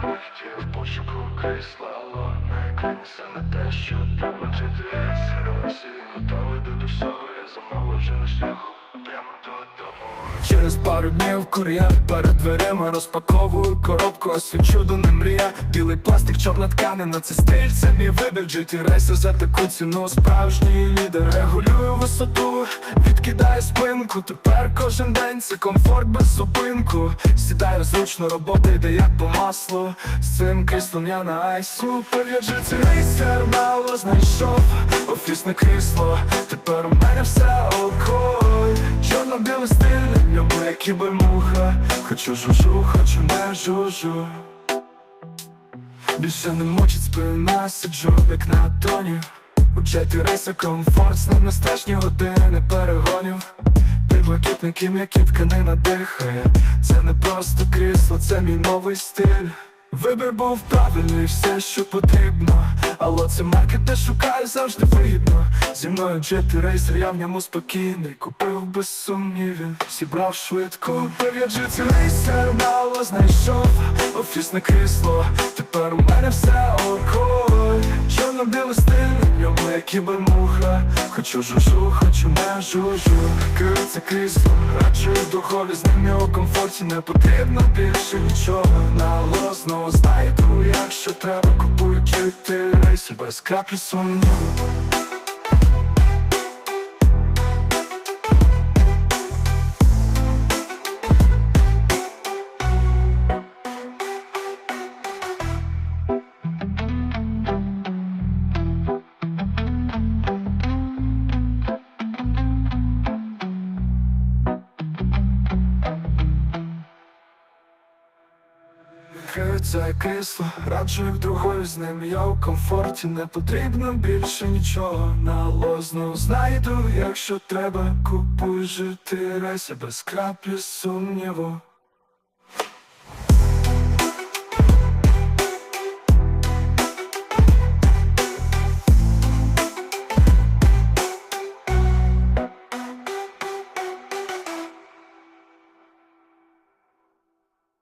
Ті в пошуку крісла, але не кинься на те, що треба жити Серйозі, готовий до всього, я замовив вже на шляху Через пару днів кур'єр перед дверима розпаковую коробку, ось від чудо не мрія. Білий пластик, чорна тканина, це стиль, це мій вибір. GT рейсер за таку ціну Справжній лідер, регулюю висоту, відкидаю спинку. Тепер кожен день це комфорт без зупинку. Сідаю зручно, робота йде як по маслу. З цим кріслом я на айс. Супер, я GT рейсер, мало знайшов. Офісне крісло, тепер у мене все кібермуха Хочу жужу, хочу не жужу. Більше не мучить спина, сиджу як на тоні. У чаті рейса комфорт, з ним не страшні години перегонів. Підлокітники, м'які тканина дихає. Це не просто крісло, це мій новий стиль. Вибір був правильний, все, що потрібно Але це марки, де шукаю завжди вигідно. Зі мною джети рейсер, я в ньому спокійний. Купив без сумнівів, зібрав швидко. Я джети рейсер, мало знайшов. Офісне крісло, тепер у мене все окой Чорно-білий стиль, в ньому як кібермуха. Хочу жужу, хочу не жужу. Це крісло, радше духові з ним я у комфорті. Не потрібно більше нічого. Нало знову знайду, якщо треба Купую джети рейси без краплі сумніву це кисло, раджу як другою з ним. Я у комфорті Не потрібно більше нічого. На лозну знайду, якщо треба Купуй жити рейся без краплі сумніву